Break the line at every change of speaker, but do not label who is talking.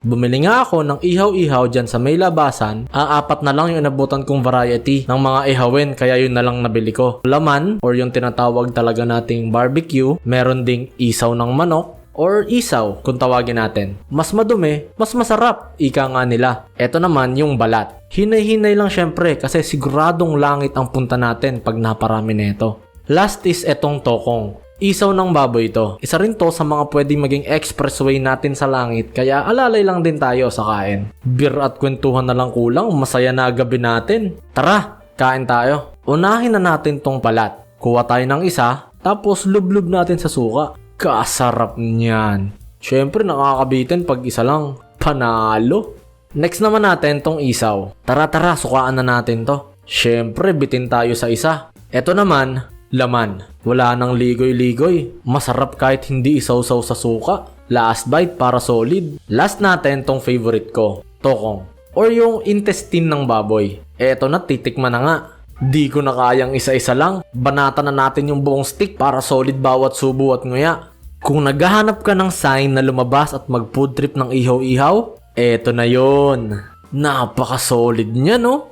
Bumili nga ako ng ihaw-ihaw dyan sa may labasan. Ang apat na lang yung inabutan kong variety ng mga ihawin kaya yun na lang nabili ko. Laman or yung tinatawag talaga nating barbecue. Meron ding isaw ng manok or isaw kung tawagin natin. Mas madumi, mas masarap, ika nga nila. Ito naman yung balat. Hinay-hinay lang syempre kasi siguradong langit ang punta natin pag naparami nito. Last is etong tokong. Isaw ng baboy ito. Isa rin to sa mga pwedeng maging expressway natin sa langit kaya alalay lang din tayo sa kain. Beer at kwentuhan na lang kulang, masaya na gabi natin. Tara, kain tayo. Unahin na natin tong balat. Kuha tayo ng isa, tapos lublub natin sa suka. Kasarap niyan. Siyempre nakakabitin pag isa lang. Panalo. Next naman natin tong isaw. Tara tara, sukaan na natin to. Siyempre, bitin tayo sa isa. Ito naman, laman. Wala nang ligoy-ligoy. Masarap kahit hindi isaw-saw sa suka. Last bite para solid. Last natin tong favorite ko, tokong. Or yung intestine ng baboy. Eto na, titikman na nga. Di ko na kayang isa-isa lang. Banata na natin yung buong stick para solid bawat subo at nguya. Kung naghahanap ka ng sign na lumabas at mag food trip ng ihaw-ihaw, eto na yon. Napaka-solid niya no?